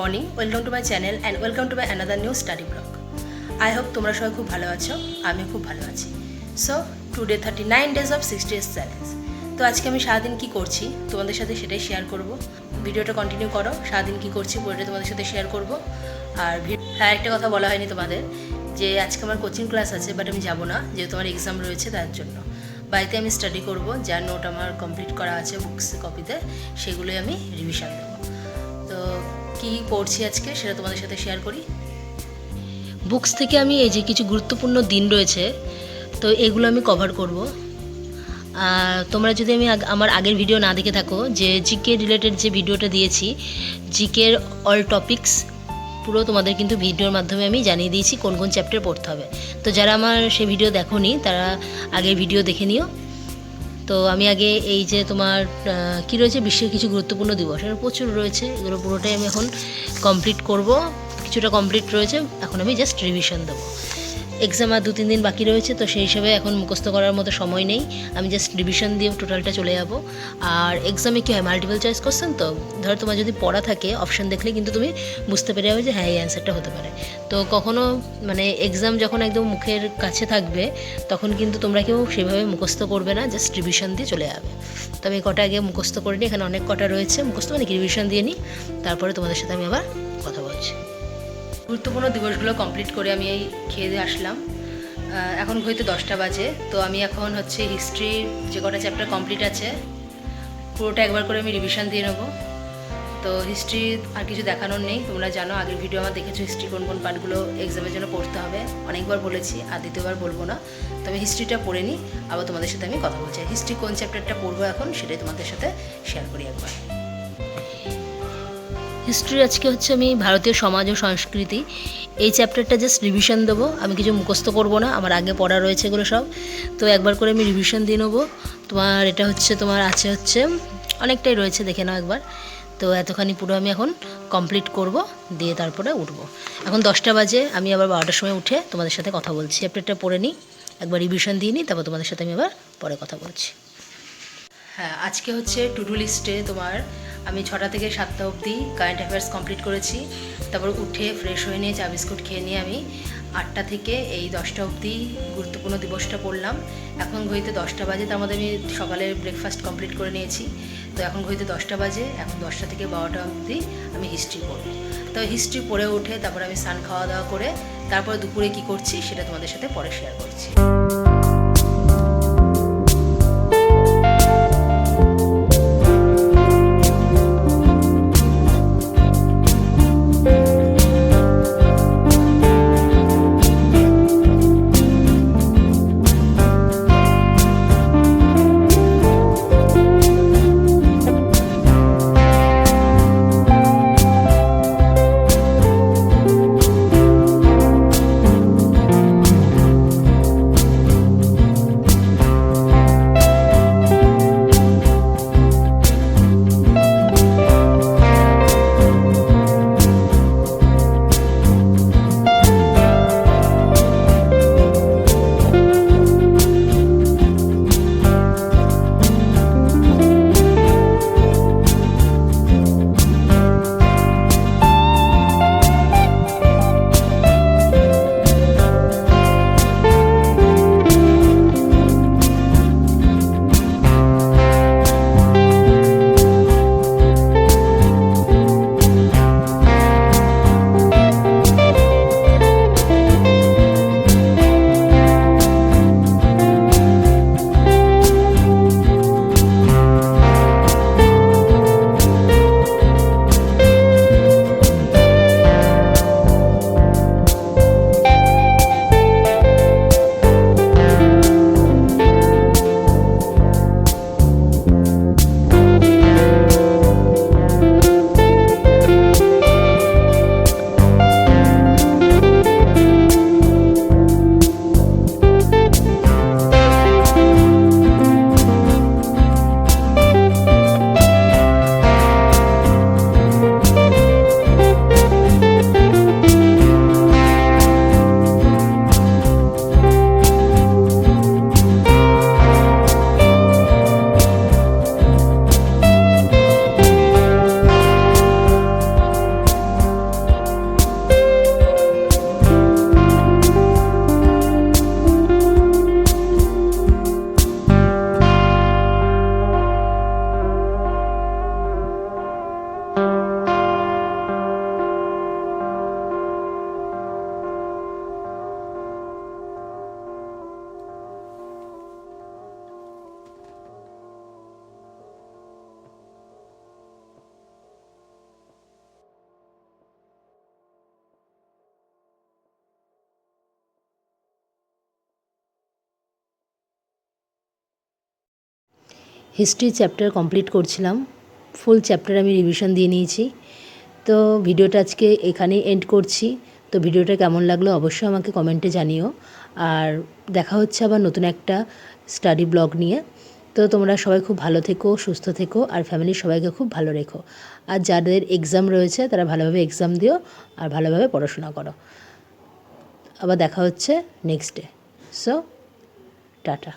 Morning welcome to my channel and welcome to my another new study blog I hope তোমরা সবাই খুব ভালো আছো, আমি খুব ভালো আছি। So today thirty nine days of sixty days challenge তো আজকে আমি সারাদিন কী করছি, তোমাদের সাথে সেটাই শেয়ার করব। ভিডিওটা কন্টিনিউ করো, সারাদিন কী করছি পুরোটা তোমাদের সাথে শেয়ার করব। আর হ্যাঁ একটা কথা বলা হয়নি তোমাদের, যে আজকে আমার কোচিং ক্লাস আছে বাট আমি যাব না, যেহেতু আমার এক্সাম রয়েছে তার জন্য। বাড়িতে আমি স্টাডি করব যা নোট আমার কমপ্লিট করা আছে বুকস কপিতে সেগুলোই আমি রিভিশন দেবো। তো কী পড়ছি আজকে সেটা তোমাদের সাথে শেয়ার করি। বুকস থেকে আমি এই যে কিছু গুরুত্বপূর্ণ দিন রয়েছে, তো এগুলো আমি কভার করব। আর তোমরা যদি আমি আমার আগের ভিডিও না দেখে থাকো, যে জিকে রিলেটেড যে ভিডিওটা দিয়েছি জিকের অল টপিকস পুরো তোমাদের কিন্তু ভিডিওর মাধ্যমে আমি জানিয়ে দিয়েছি কোন কোন চ্যাপ্টার পড়তে হবে। তো যারা আমার সেই ভিডিও দেখোনি, তারা আগের ভিডিও দেখে নিও। তো আমি আগে এই যে তোমার কি রয়েছে? বিশ্বের কিছু গুরুত্বপূর্ণ দিবস। এর প্রচুর রয়েছে, এগুলো পুরোটাই আমি এখন কমপ্লিট করব। কিছুটা কমপ্লিট রয়েছে, এখন আমি জাস্ট রিভিশন দেবো। এক্সাম আর দু তিন দিন বাকি রয়েছে, তো সেই হিসাবে এখন মুখস্থ করার মতো সময় নেই। আমি জাস্ট রিভিশন দিয়ে টোটালটা চলে যাব। আর এক্সামে কী হয়? মাল্টিপল চয়েস কোশ্চেন তো? ধরো তোমার যদি পড়া থাকে অপশন দেখলে কিন্তু তুমি বুঝতে পেরে যাবে যে হ্যাঁ এই অ্যান্সারটা হতে পারে। তো কখনো মানে এক্সাম যখন একদম মুখের কাছে থাকবে, তখন কিন্তু তোমরা কেউ সেভাবে মুখস্থ করবে না জাস্ট রিভিশন দিয়ে চলে যাবে। তো আমি কটা আগে মুখস্থ করে নিই, এখানে অনেক কটা রয়েছে। মুখস্থ মানে রিভিশন দিয়ে নিই। তারপরে তোমাদের সাথে আমি আবার গুরুত্বপূর্ণ দিবসগুলো কমপ্লিট করে আমি এই খেয়ে আসলাম। এখন হয়তো দশটা বাজে, তো আমি এখন হচ্ছে হিস্ট্রির যে কটা চ্যাপ্টার কমপ্লিট আছে, পুরোটা একবার করে আমি রিভিশন দিয়ে নেব। তো হিস্ট্রি আর কিছু দেখানোর নেই, তোমরা জানো আগের ভিডিও আমার দেখেছ হিস্ট্রি কোন কোন পার্টগুলো এক্সামের জন্য পড়তে হবে, অনেকবার বলেছি আর দ্বিতীয়বার বলব না। তবে হিস্ট্রিটা পড়ে নিই, আবার তোমাদের সাথে আমি কথা বলছি। হিস্ট্রি কোন চ্যাপ্টারটা পড়ব এখন সেটাই তোমাদের সাথে শেয়ার করি একবার। হিস্ট্রি আজকে হচ্ছে আমি ভারতীয় সমাজ ও সংস্কৃতি। এই চ্যাপ্টারটা জাস্ট রিভিশন দেবো। আমি কিছু মুখস্থ করব না, আমার আগে পড়া রয়েছে এগুলো সব। তো একবার করে আমি রিভিশন দিয়ে নেব। তোমার এটা হচ্ছে, তোমার আছে হচ্ছে, অনেকটাই রয়েছে, দেখে নাও একবার। তো এতখানি পুরো আমি এখন কমপ্লিট করব, দিয়ে তারপরে উঠবো। এখন দশটা বাজে, আমি আবার বারোটার সময় উঠে তোমাদের সাথে কথা বলছি। চ্যাপ্টারটা পড়ে নিই, একবার রিভিশন দিয়ে নিই, তারপর তোমাদের সাথে আমি আবার পরে কথা বলছি। হ্যাঁ আজকে হচ্ছে টু ডু লিস্টে তোমার আমি ছটা থেকে সাতটা অবধি কারেন্ট অ্যাফেয়ার্স কমপ্লিট করেছি। তারপর উঠে ফ্রেশ হয়ে নিয়ে চা বিস্কুট খেয়ে নিয়ে আমি আটটা থেকে এই দশটা অবধি গুরুত্বপূর্ণ দিবসটা পড়লাম। এখন ঘড়িতে দশটা বাজে, তার মধ্যে আমি সকালের ব্রেকফাস্ট কমপ্লিট করে নিয়েছি। তো এখন ঘড়িতে দশটা বাজে, এখন দশটা থেকে বারোটা অবধি আমি হিস্ট্রি পড়ব। তো হিস্ট্রি পড়ে উঠে তারপর আমি স্নান খাওয়া দাওয়া করে তারপরে দুপুরে কী করছি সেটা তোমাদের সাথে পরে শেয়ার করছি। হিস্ট্রি চ্যাপ্টার কমপ্লিট করছিলাম। ফুল চ্যাপ্টার আমি রিভিশন দিয়ে নিয়েছি। তো ভিডিওটা আজকে এখানেই এন্ড করছি। তো ভিডিওটা কেমন লাগল অবশ্যই আমাকে কমেন্টে জানিও। আর দেখা হচ্ছে আবার নতুন একটা স্টাডি ব্লগ নিয়ে। তো তোমরা সবাই খুব ভালো থেকো, সুস্থ থেকো, আর ফ্যামিলির সবাইকে খুব ভালো রেখো। আর যাদের এক্সাম রয়েছে, তারা ভালোভাবে এক্সাম দিও আর ভালোভাবে পড়াশোনা করো। আবার দেখা হচ্ছে নেক্সট ডে সো টাটা।